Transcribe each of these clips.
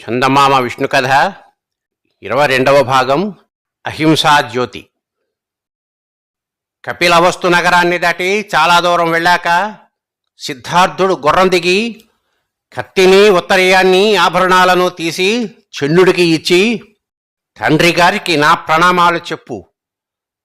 చందమామ విష్ణు కథ ఇరవై రెండవ భాగం అహింసా జ్యోతి. కపిలవస్తు నగరాన్ని దాటి చాలా దూరం వెళ్ళాక సిద్ధార్థుడు గుర్రం దిగి కత్తిని ఉత్తరీయాన్ని ఆభరణాలను తీసి చెన్నుడికి ఇచ్చి తండ్రి గారికి నా ప్రణామాలు చెప్పు.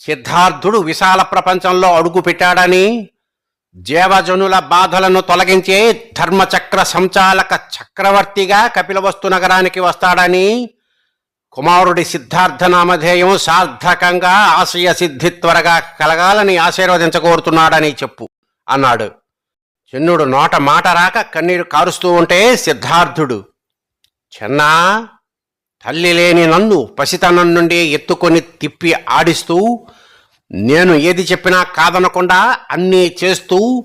సిద్ధార్థుడు విశాల ప్రపంచంలో అడుగు పెట్టాడని జీవజనుల బాధలను తొలగించే ధర్మచక్ర సంచాలక చక్రవర్తిగా కపిలవస్తు నగరానికి వస్తాడని కుమారుడి సిద్ధార్థ నామధేయం సార్థకంగా ఆశయ సిద్ధి త్వరగా కలగాలని ఆశీర్వదించకోరుతున్నాడని చెప్పు అన్నాడు. చిన్నుడు నోట మాట రాక కన్నీరు కారుస్తూ ఉంటే సిద్ధార్థుడు చెన్నా తల్లి లేని నన్ను పసితనం నుండి ఎత్తుకొని తిప్పి ఆడిస్తూ నేను ఏది చెప్పినా కాదనకుండా అన్నీ చేస్తూ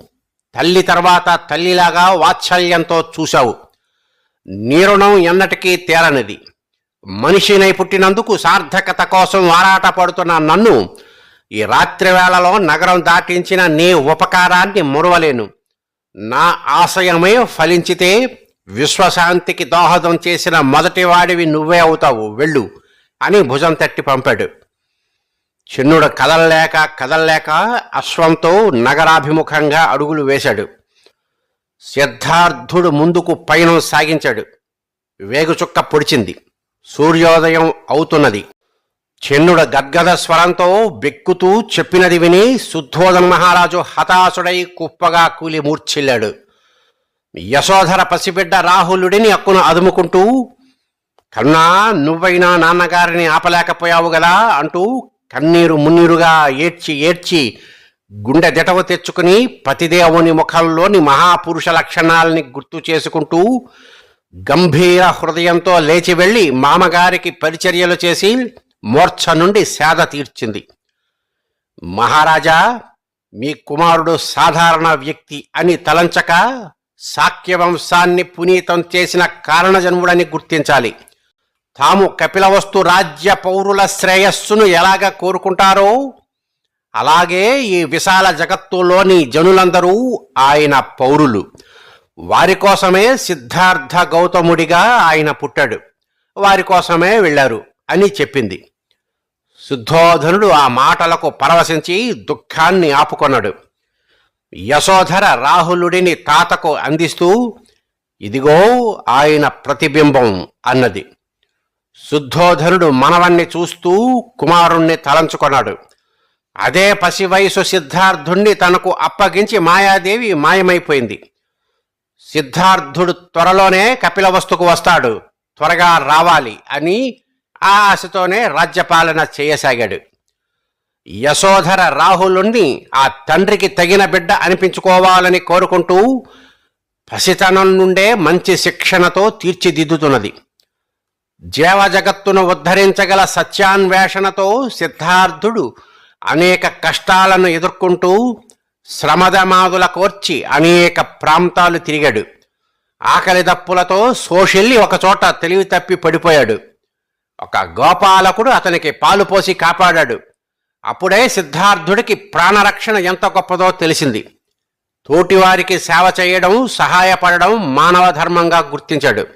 తల్లి తర్వాత తల్లిలాగా వాత్సల్యంతో చూశావు. నీ రుణం ఎన్నటికీ తేరనిది. మనిషినై పుట్టినందుకు సార్థకత కోసం ఆరాట పడుతున్న నన్ను ఈ రాత్రి వేళలో నగరం దాటించిన నీ ఉపకారాన్ని మురవలేను. నా ఆశయమే ఫలించితే విశ్వశాంతికి దోహదం చేసిన మొదటి వాడివి నువ్వే అవుతావు. వెళ్ళు అని భుజం తట్టి పంపాడు. చిన్నుడు కదల్లేక కదల్లేక అశ్వంతో నగరాభిముఖంగా అడుగులు వేశాడు. సిద్ధార్థుడు ముందుకు పయనం సాగించాడు. వేగుచుక్క పొడిచింది. సూర్యోదయం అవుతున్నది. చిన్నుడు గద్గద స్వరంతో బెక్కుతూ చెప్పినది విని శుద్ధోదన్ మహారాజు హతాశుడై కుప్పగా కూలి మూర్ఛిల్లాడు. యశోధర పసిబిడ్డ రాహులుడిని అక్కును అదుముకుంటూ కన్నా నువ్వైనా నాన్నగారిని ఆపలేకపోయావు గదా అంటూ కన్నీరు మున్నీరుగా ఏడ్చి ఏడ్చి గుండె దిటవ తెచ్చుకుని పతిదేవుని ముఖంలోని మహాపురుష లక్షణాలని గుర్తు చేసుకుంటూ గంభీర హృదయంతో లేచి వెళ్ళి మామగారికి పరిచర్యలు చేసి మూర్ఛ నుండి సేద తీర్చింది. మహారాజా మీ కుమారుడు సాధారణ వ్యక్తి అని తలంచక సాక్యవంశాన్ని పునీతం చేసిన కారణజన్ముడని గుర్తించాలి. తాము కపిలవస్తు రాజ్య పౌరుల శ్రేయస్సును ఎలాగ కోరుకుంటారో అలాగే ఈ విశాల జగత్తులోని జనులందరూ ఆయన పౌరులు. వారి కోసమే సిద్ధార్థ గౌతముడిగా ఆయన పుట్టాడు. వారి కోసమే వెళ్ళారు అని చెప్పింది. శుద్ధోధనుడు ఆ మాటలకు పరవశించి దుఃఖాన్ని ఆపుకొన్నాడు. యశోధర రాహులుడిని తాతకు అందిస్తూ ఇదిగో ఆయన ప్రతిబింబం అన్నది. శుద్ధోధనుడు మనవణ్ణి చూస్తూ కుమారుణ్ణి తలంచుకొన్నాడు. అదే పసి వయసు సిద్ధార్థుణ్ణి తనకు అప్పగించి మాయాదేవి మాయమైపోయింది. సిద్ధార్థుడు త్వరలోనే కపిలవస్తుకు వస్తాడు. త్వరగా రావాలి అని ఆ ఆశతోనే రాజ్యపాలన చేయసాగాడు. యశోధర రాహులుణ్ణి ఆ తండ్రికి తగిన బిడ్డ అనిపించుకోవాలని కోరుకుంటూ పసితనం నుండే మంచి శిక్షణతో తీర్చిదిద్దుతున్నది. జీవజగత్తును ఉద్ధరించగల సత్యాన్వేషణతో సిద్ధార్థుడు అనేక కష్టాలను ఎదుర్కొంటూ శ్రమదమాదుల కోర్చి అనేక ప్రాంతాలు తిరిగాడు. ఆకలి దప్పులతో సోషెల్లి ఒకచోట తెలివి తప్పి పడిపోయాడు. ఒక గోపాలకుడు అతనికి పాలు పోసి కాపాడాడు. అప్పుడే సిద్ధార్థుడికి ప్రాణరక్షణ ఎంత గొప్పదో తెలిసింది. తోటివారికి సేవ చేయడం సహాయపడడం మానవ ధర్మంగా గుర్తించాడు.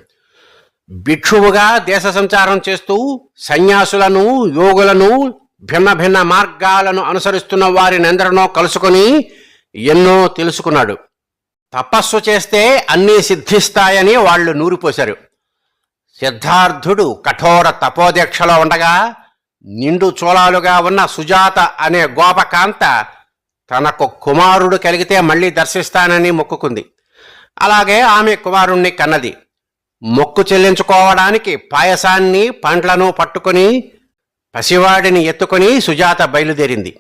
భిక్షువుగా దేశ సంచారం చేస్తూ సన్యాసులను యోగులను భిన్న భిన్న మార్గాలను అనుసరిస్తున్న వారినెందరినో కలుసుకొని ఎన్నో తెలుసుకున్నాడు. తపస్సు చేస్తే అన్నీ సిద్ధిస్తాయని వాళ్ళు నూరిపోశారు. సిద్ధార్థుడు కఠోర తపోదీక్షలో ఉండగా నిండు చూలాలుగా ఉన్న సుజాత అనే గోపకాంత తనకు కుమారుడు కలిగితే మళ్ళీ దర్శిస్తానని మొక్కుకుంది. అలాగే ఆమె కుమారుణ్ణి కన్నది. మొక్కు చెల్లించుకోవడానికి పాయసాన్ని పండ్లను పట్టుకొని పసివాడిని ఎత్తుకొని సుజాత బయలుదేరింది.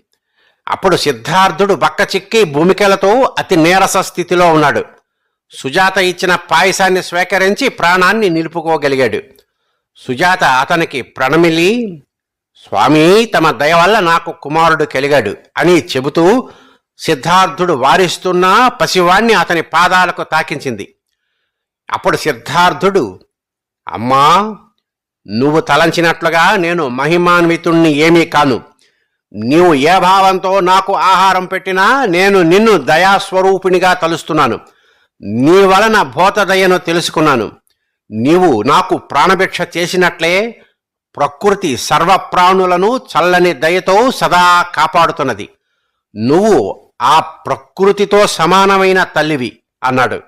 అప్పుడు సిద్ధార్థుడు బక్క చిక్కి భూమికలతో అతి నీరస స్థితిలో ఉన్నాడు. సుజాత ఇచ్చిన పాయసాన్ని స్వీకరించి ప్రాణాన్ని నిలుపుకోగలిగాడు. సుజాత అతనికి ప్రణమిలి స్వామి తమ దయ వల్ల నాకు కుమారుడు కలిగాడు అని చెబుతూ సిద్ధార్థుడు వారిస్తున్న పసివాణ్ణి అతని పాదాలకు తాకించింది. అప్పుడు సిద్ధార్థుడు అమ్మా నువ్వు తలంచినట్లుగా నేను మహిమాన్వితుణ్ణి ఏమీ కాను. నీవు ఏ భావంతో నాకు ఆహారం పెట్టినా నేను నిన్ను దయాస్వరూపిణిగా తలుస్తున్నాను. నీ వలన భూతదయను తెలుసుకున్నాను. నీవు నాకు ప్రాణభిక్ష చేసినట్లే ప్రకృతి సర్వప్రాణులను చల్లని దయతో సదా కాపాడుతున్నది. నువ్వు ఆ ప్రకృతితో సమానమైన తల్లివి అన్నాడు.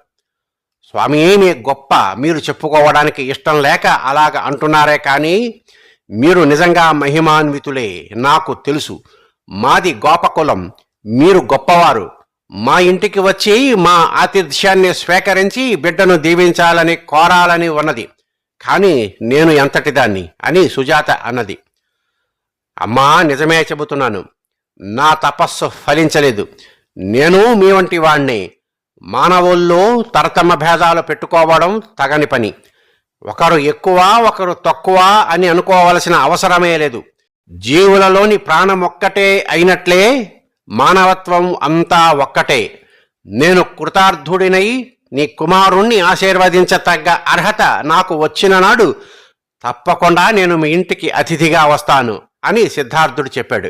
స్వామి మీ గొప్ప మీరు చెప్పుకోవడానికి ఇష్టం లేక అలాగ అంటున్నారే కానీ మీరు నిజంగా మహిమాన్వితులే నాకు తెలుసు. మాది గోపకులం మీరు గొప్పవారు. మా ఇంటికి వచ్చి మా ఆతిథ్యాన్ని స్వీకరించి బిడ్డను దీవించాలని కోరాలని ఉన్నది. కానీ నేను ఎంతటిదాన్ని అని సుజాత అన్నది. అమ్మా నిజమే చెబుతున్నాను. నా తపస్సు ఫలించలేదు. నేను మీ వంటి వాణ్ణి. మానవుల్లో తరతమ భేదాలు పెట్టుకోవడం తగని పని. ఒకరు ఎక్కువ ఒకరు తక్కువ అని అనుకోవలసిన అవసరమే లేదు. జీవులలోని ప్రాణం ఒక్కటే అయినట్లే మానవత్వం అంతా ఒక్కటే. నేను కృతార్థుడినై నీ కుమారుణ్ణి ఆశీర్వదించతగ్గ అర్హత నాకు వచ్చిన నాడు తప్పకుండా నేను మీ ఇంటికి అతిథిగా వస్తాను అని సిద్ధార్థుడు చెప్పాడు.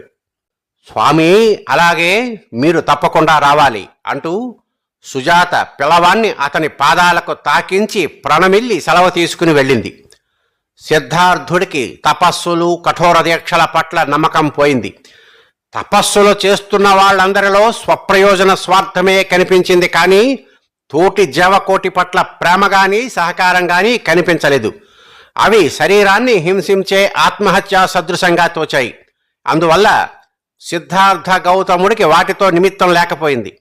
స్వామి అలాగే మీరు తప్పకుండా రావాలి అంటూ సుజాత పిల్లవాణ్ణి అతని పాదాలకు తాకించి ప్రణమిల్లి సెలవు తీసుకుని వెళ్ళింది. సిద్ధార్థుడికి తపస్సులు కఠోర దీక్షల పట్ల నమ్మకం పోయింది. తపస్సులు చేస్తున్న వాళ్ళందరిలో స్వప్రయోజన స్వార్థమే కనిపించింది కానీ తోటి జీవకోటి పట్ల ప్రేమ గాని సహకారం గాని కనిపించలేదు. అవి శరీరాన్ని హింసించే ఆత్మహత్యా సదృశంగా తోచాయి. అందువల్ల సిద్ధార్థ గౌతముడికి వాటితో నిమిత్తం లేకపోయింది.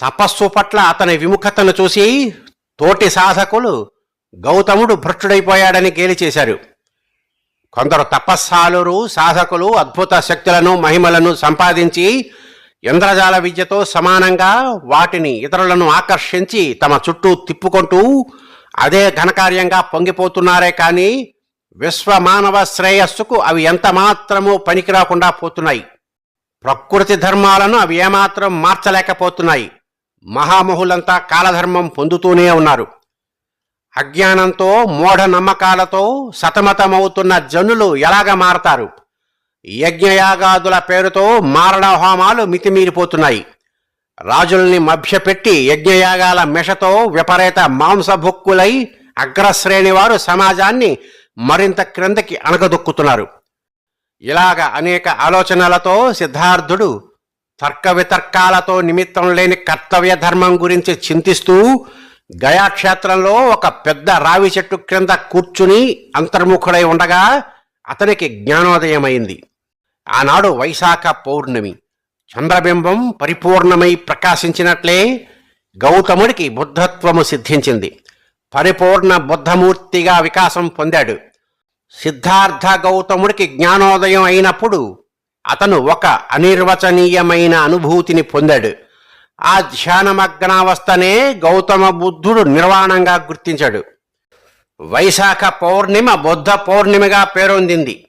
తపస్సు పట్ల అతని విముఖతను చూసి తోటి సాధకులు గౌతముడు భ్రష్టుడైపోయాడని గేలి చేశారు. కొందరు తపస్సాలురు సాధకులు అద్భుత శక్తులను మహిమలను సంపాదించి ఇంద్రజాల విద్యతో సమానంగా వాటిని ఇతరులను ఆకర్షించి తమ చుట్టూ తిప్పుకుంటూ అదే ఘనకార్యంగా పొంగిపోతున్నారే కానీ విశ్వమానవ శ్రేయస్సుకు అవి ఎంత మాత్రమూ పనికిరాకుండా పోతున్నాయి. ప్రకృతి ధర్మాలను అవి ఏమాత్రం మార్చలేకపోతున్నాయి. మహామహులంతా కాలధర్మం పొందుతూనే ఉన్నారు. అజ్ఞానంతో మూఢ నమ్మకాలతో సతమతమవుతున్న జనులు ఎలాగ మారతారు? యజ్ఞయాగాదుల పేరుతో మారణ హోమాలు మితిమీరిపోతున్నాయి. రాజుల్ని మభ్యపెట్టి యజ్ఞయాగాల మిషతో విపరీత మాంసభుక్కులై అగ్రశ్రేణి వారు సమాజాన్ని మరింత క్రిందకి అణగదొక్కుతున్నారు. ఇలాగ అనేక ఆలోచనలతో సిద్ధార్థుడు తర్క వితర్కాలతో నిమిత్తం లేని కర్తవ్య ధర్మం గురించి చింతిస్తూ గయాక్షేత్రంలో ఒక పెద్ద రావి చెట్టు క్రింద కూర్చుని అంతర్ముఖుడై ఉండగా అతనికి జ్ఞానోదయమైంది. ఆనాడు వైశాఖ పౌర్ణమి. చంద్రబింబం పరిపూర్ణమై ప్రకాశించినట్లే గౌతముడికి బుద్ధత్వము సిద్ధించింది. పరిపూర్ణ బుద్ధమూర్తిగా వికాసం పొందాడు. సిద్ధార్థ గౌతముడికి జ్ఞానోదయం అయినప్పుడు అతను ఒక అనిర్వచనీయమైన అనుభూతిని పొందాడు. ఆ ధ్యానమగ్నావస్థనే గౌతమ బుద్ధుడు నిర్వాణంగా గుర్తించాడు. వైశాఖ పౌర్ణిమ బుద్ధ పౌర్ణిమగా పేరొందింది.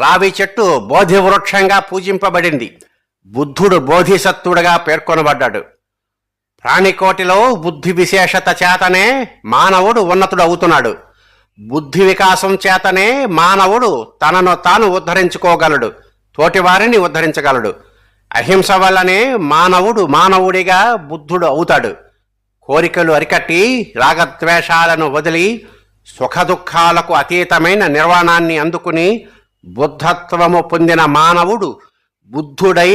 రావి చెట్టు బోధి వృక్షంగా పూజింపబడింది. బుద్ధుడు బోధిసత్వుడుగా పేర్కొనబడ్డాడు. ప్రాణికోటిలో బుద్ధి విశేషత చేతనే మానవుడు ఉన్నతుడు అవుతున్నాడు బుద్ధి వికాసం చేతనే మానవుడు తనను తాను ఉద్ధరించుకోగలడు. తోటివారిని ఉద్ధరించగలడు. అహింస వల్లనే మానవుడు మానవుడిగా బుద్ధుడు అవుతాడు. కోరికలు అరికట్టి రాగద్వేషాలను వదిలి సుఖదుఖాలకు అతీతమైన నిర్వాణాన్ని అందుకుని బుద్ధత్వము పొందిన మానవుడు బుద్ధుడై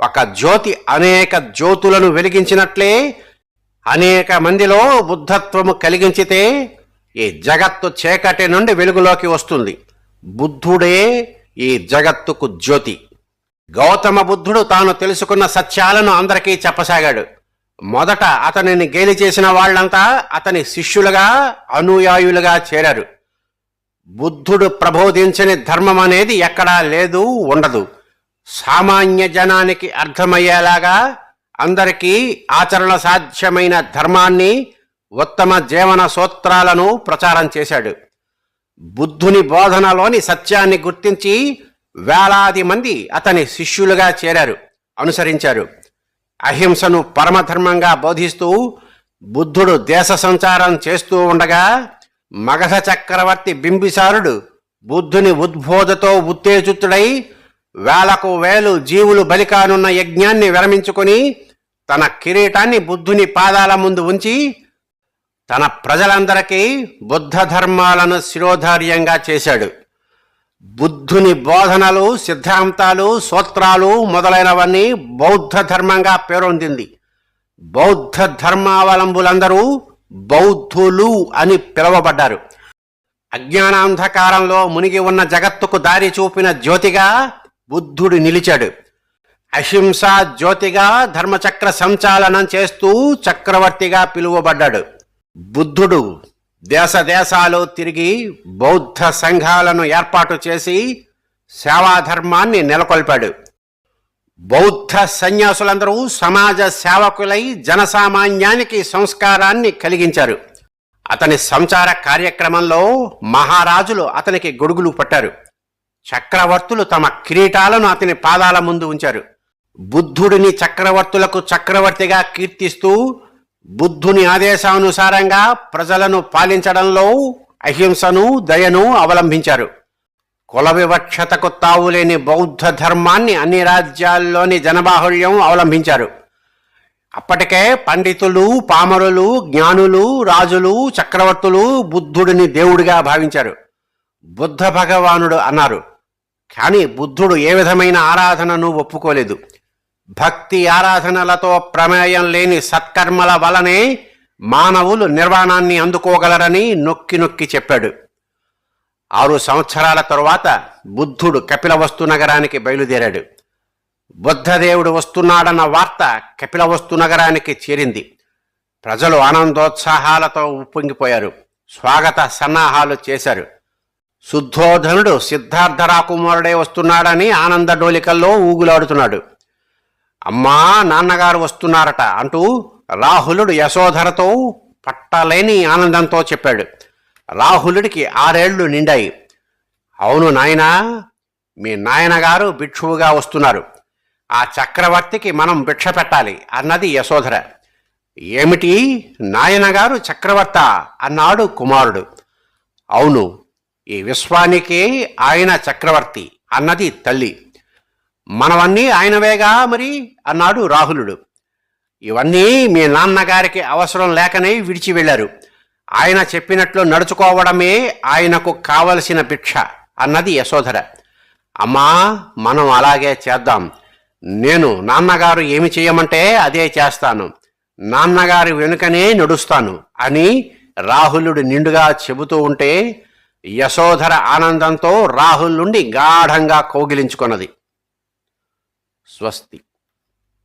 ఒక జ్యోతి అనేక జ్యోతులను వెలిగించినట్లే అనేక మందిలో బుద్ధత్వము కలిగించితే ఈ జగత్తు చీకటి నుండి వెలుగులోకి వస్తుంది. బుద్ధుడే ఈ జగత్తుకు జ్యోతి. గౌతమ బుద్ధుడు తాను తెలుసుకున్న సత్యాలను అందరికీ చెప్పసాగాడు. మొదట అతనిని గేలి చేసిన వాళ్ళంతా అతని శిష్యులుగా అనుయాయులుగా చేరారు. బుద్ధుడు ప్రబోధించని ధర్మం అనేది ఎక్కడా లేదు ఉండదు. సామాన్య జనానికి అర్థమయ్యేలాగా అందరికీ ఆచరణ సాధ్యమైన ధర్మాన్ని ఉత్తమ జీవన సూత్రాలను ప్రచారం చేశాడు. బుద్ధుని బోధనలోని సత్యాన్ని గుర్తించి వేలాది మంది అతని శిష్యులుగా చేరారు అనుసరించారు. అహింసను పరమధర్మంగా బోధిస్తూ బుద్ధుడు దేశ సంచారం చేస్తూ ఉండగా మగధ చక్రవర్తి బింబిసారుడు బుద్ధుని ఉద్బోధతో ఉత్తేజితుడై వేలకు వేలు జీవులు బలికానున్న యజ్ఞాన్ని విరమించుకొని తన కిరీటాన్ని బుద్ధుని పాదాల ముందు ఉంచి తన ప్రజలందరికీ బుద్ధ ధర్మాలను శిరోధార్యంగా చేశాడు. బుద్ధుని బోధనలు సిద్ధాంతాలు సూత్రాలు మొదలైనవన్నీ బౌద్ధ ధర్మంగా పేరొందింది. బౌద్ధ ధర్మావలంబులందరూ బౌద్ధులు అని పిలువబడ్డారు. అజ్ఞానాంధకారంలో మునిగి ఉన్న జగత్తుకు దారి చూపిన జ్యోతిగా బుద్ధుడు నిలిచాడు. అహింసా జ్యోతిగా ధర్మచక్ర సంచాలనం చేస్తూ చక్రవర్తిగా పిలువబడ్డాడు. బుద్ధుడు దేశ దేశాలు తిరిగి బౌద్ధ సంఘాలను ఏర్పాటు చేసి సేవాధర్మాన్ని నెలకొల్పాడు. బౌద్ధ సన్యాసులందరూ సమాజ సేవకులై జనసామాన్యానికి సంస్కారాన్ని కలిగించారు. అతని సంచార కార్యక్రమంలో మహారాజులు అతనికి గొడుగులు పట్టారు. చక్రవర్తులు తమ కిరీటాలను అతని పాదాల ముందు ఉంచారు. బుద్ధుడిని చక్రవర్తులకు చక్రవర్తిగా కీర్తిస్తూ బుద్ధుని ఆదేశానుసారంగా ప్రజలను పాలించడంలో అహింసను దయను అవలంబించారు. కుల వివక్షతకు తావులేని బౌద్ధ ధర్మాన్ని అన్ని రాజ్యాల్లోని జనబాహుళ్యం అవలంబించారు. అప్పటికే పండితులు పామరులు జ్ఞానులు రాజులు చక్రవర్తులు బుద్ధుడిని దేవుడిగా భావించారు. బుద్ధ భగవానుడు అన్నారు. కానీ బుద్ధుడు ఏ విధమైన ఆరాధనను ఒప్పుకోలేదు. భక్తి ఆరాధనలతో ప్రమేయం లేని సత్కర్మల వలనే మానవులు నిర్వాణాన్ని అందుకోగలరని నొక్కి నొక్కి చెప్పాడు. ఆరు సంవత్సరాల తరువాత బుద్ధుడు కపిలవస్తు నగరానికి బయలుదేరాడు. బుద్ధదేవుడు వస్తున్నాడన్న వార్త కపిలవస్తు నగరానికి చేరింది. ప్రజలు ఆనందోత్సాహాలతో ఉప్పొంగిపోయారు. స్వాగత సన్నాహాలు చేశారు. శుద్ధోధనుడు సిద్ధార్థ రాకుమారుడే వస్తున్నాడని ఆనంద డోలికల్లో ఊగులాడుతున్నాడు. అమ్మా నాన్నగారు వస్తున్నారట అంటూ రాహులుడు యశోధరతో పట్టలేని ఆనందంతో చెప్పాడు. రాహులుడికి ఆరేళ్ళు నిండాయి. అవును నాయనా మీ నాయనగారు భిక్షువుగా వస్తున్నారు. ఆ చక్రవర్తికి మనం భిక్ష పెట్టాలి అన్నది యశోధర. ఏమిటి నాయనగారు చక్రవర్త అన్నాడు కుమారుడు. అవును ఈ విశ్వానికే ఆయన చక్రవర్తి అన్నది తల్లి. మనవన్నీ ఆయనవేగా మరి అన్నాడు రాహులుడు. ఇవన్నీ మీ నాన్నగారికి అవసరం లేకనే విడిచి వెళ్ళారు. ఆయన చెప్పినట్లు నడుచుకోవడమే ఆయనకు కావలసిన భిక్ష అన్నది యశోధర. అమ్మా మనం అలాగే చేద్దాం. నేను నాన్నగారు ఏమి చేయమంటే అదే చేస్తాను. నాన్నగారి వెనుకనే నడుస్తాను అని రాహులుడు నిండుగా చెబుతూ ఉంటే యశోధర ఆనందంతో రాహుల్ నుండి గాఢంగా కోగిలించుకున్నది. સ્વસ્તિક.